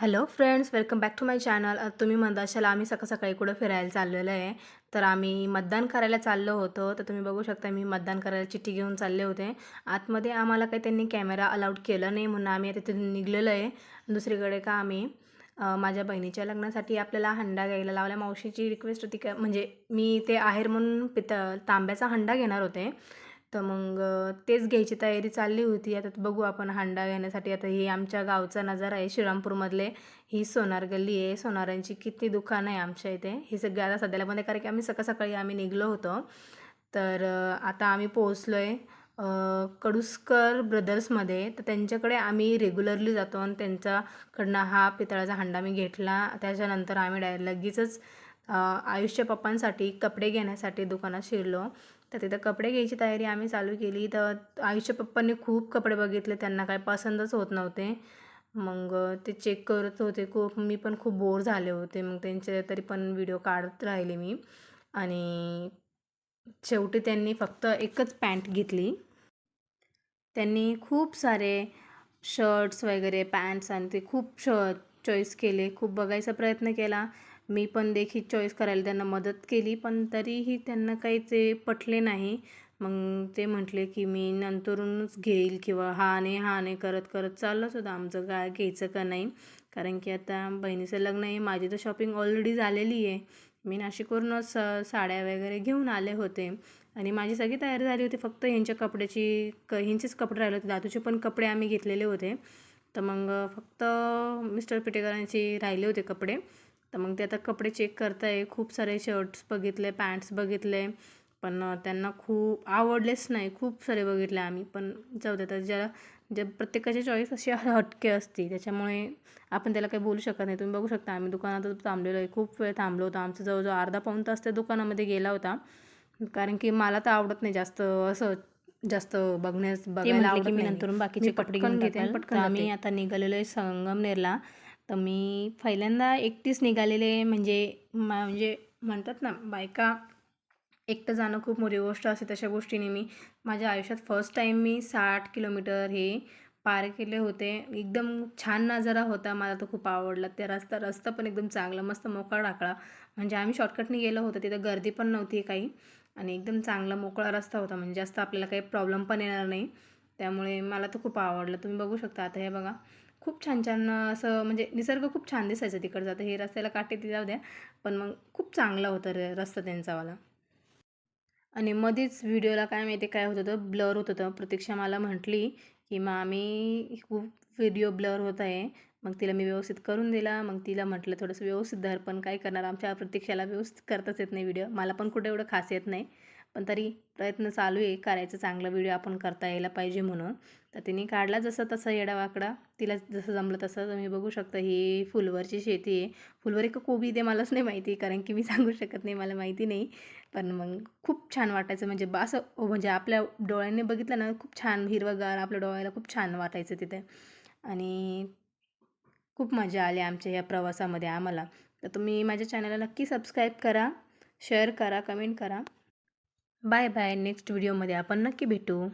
Hello friends welcome back to my channel तुम्ही म्हणता असाल आम्ही सकाळ सकाळी कुठं फिरायला चाललेलो आहे? तर आम्ही मतदान करायला चाललो होतो. तर तुम्ही बघू शकता मी मतदान करायला चिठ्ठी घेऊन चालले होते. आतमध्ये आम्हाला काही त्यांनी कॅमेरा अलाउड केला नाही म्हणून आम्ही आता तिथून निघलेलो आहे. दुसरीकडे का आम्ही माझ्या बहिणीच्या लग्नासाठी आपल्याला हंडा घ्यायला लावला. मावशीची रिक्वेस्ट होती का म्हणजे मी ते आहेर म्हणून पित तांब्याचा हंडा घेणार होते. तर मग तेच घ्यायची तयारी चालली होती. आता बघू आपण हांडा घेण्यासाठी. आता ही आमच्या गावचा नजारा आहे. श्रीरामपूरमधले ही सोनार गल्ली आहे. सोनारांची किती दुकानं आहे आमच्या इथे. हे सगळे आता सध्याला बंद कारण की आम्ही सकाळ सकाळी आम्ही निघलो होतो. तर आता आम्ही पोहोचलो आहे कडुसकर ब्रदर्समध्ये. तर त्यांच्याकडे आम्ही रेग्युलरली जातो आणि त्यांच्याकडनं हा पितळाचा हांडा मी घेतला. त्याच्यानंतर आम्ही डाय लगेचच आयुष्य पप्पांसाठी कपडे घेण्यासाठी दुकानात शिरलो. तर तिथं कपडे घ्यायची तयारी आम्ही चालू केली. तर आयुष्य पप्पांनी खूप कपडे बघितले. त्यांना काय पसंतच होत नव्हते. मग ते चेक करत होते. खूप मी पण खूप बोर झाले होते. मग त्यांचे तरी पण व्हिडिओ काढत राहिले मी. आणि शेवटी त्यांनी फक्त एकच पॅन्ट घेतली. त्यांनी खूप सारे शर्ट्स वगैरे पॅन्ट्स आणि ते खूप श चॉईस केले. खूप बघायचा प्रयत्न केला. मी पण देखील चॉईस करायला त्यांना मदत केली पण तरीही त्यांना काही ते पटले नाही. मग ते म्हटले की मी नंतरूनच घेईल किंवा हा नाही हा नाही करत करत चाललंच होतं आमचं काय घ्यायचं का नाही? कारण की आता बहिणीचं लग्न आहे माझी तर शॉपिंग ऑलरेडी झालेली आहे. मी नाशिकवरूनच अ, साड्या वगैरे घेऊन आले होते. आणि माझी सगळी तयारी झाली होती फक्त ह्यांच्या कपड्याची क ह्यांचेच कपडे राहिले होते दादूचे पण कपडे आम्ही घेतलेले होते. तर मग फक्त मिस्टर पिटेकरांचे राहिले होते कपडे. तर मग ते आता कपडे चेक करताय. खूप सारे शर्ट्स बघितले पॅन्ट्स बघितले. पण त्यांना खूप आवडलेच नाही. खूप सारे बघितले आम्ही. पण जाऊ दे आता ज्या प्रत्येकाची चॉईस अशी हटके असते त्याच्यामुळे आपण त्याला काही बोलू शकत नाही. तुम्ही बघू शकता आम्ही दुकानात थांबलेलो आहे. खूप वेळ थांबलो होतो. आमचं जवळजवळ अर्धा पाऊण तास त्या दुकानामध्ये गेला होता. कारण की मला तर आवडत नाही जास्त असं जास्त बघण्यास बघायला आवडत मी नाही. नंतरून बाकीचे कपडे घेऊन घेते. पटकन आम्ही. आता निघालेलो आहे संगमनेरला. तर मी पहिल्यांदा एकटीच निघालेले म्हणजे मा- म्हणजे म्हणतात ना बायका एकटं जाणं खूप मोठी गोष्ट असते तशा गोष्टीने मी माझ्या आयुष्यात फर्स्ट टाईम मी साठ किलोमीटर हे पार केले होते. एकदम छान नजारा होता मला तो खूप आवडला. त्या रस्ता रस्ता पण एकदम चांगला मस्त मोकळा टाकळा म्हणजे आम्ही शॉर्टकटने गेलो होतो तिथं गर्दी पण नव्हती काही. आणि एकदम चांगला मोकळा रस्ता होता म्हणजे जास्त आपल्याला काही प्रॉब्लेम पण येणार नाही. त्यामुळे मला तो खूप आवडला. तुम्ही बघू शकता आता हे बघा. खूप छान छान असं म्हणजे निसर्ग खूप छान दिसायचं तिकडचं जातं. हे रस्त्याला काटे ते जाऊ द्या. पण मग खूप चांगला होता रे रस्ता त्यांचावाला. आणि मध्येच व्हिडिओला काय माहिती काय होत होतं? ब्लर होत होतं. प्रतीक्षा मला म्हटली की मामी खूप व्हिडिओ ब्लर होत आहे. मग तिला मी व्यवस्थित करून दिला. मग तिला म्हटलं थोडंसं व्यवस्थित धर पण काय करणार? आमच्या प्रतीक्षाला व्यवस्थित करताच येत नाही व्हिडिओ. मला पण कुठे एवढं खास येत नाही. पण तरी प्रयत्न चालू आहे करायचं चांगला व्हिडिओ आपण करता यायला पाहिजे म्हणून. तर तिने काढला जसं तसं येडावाकडा तिला जसं जमलं तसं तुम्ही बघू शकता ही फुलवरची शेती आहे. फुलवर एक कोबी ते मलाच नाही माहिती कारण की मी सांगू शकत नाही मला माहिती नाही. पण मग खूप छान वाटायचं म्हणजे बा असं म्हणजे आपल्या डोळ्यांनी बघितलं ना खूप छान हिरवंगार आपल्या डोळ्याला खूप छान वाटायचं तिथे. आणि खूप मजा आली आमच्या या प्रवासामध्ये आम्हाला. तर तुम्ही माझ्या चॅनलला नक्की सबस्क्राईब करा शेअर करा कमेंट करा. Bye bye. नेक्स्ट व्हिडिओमध्ये आपण नक्की भेटू.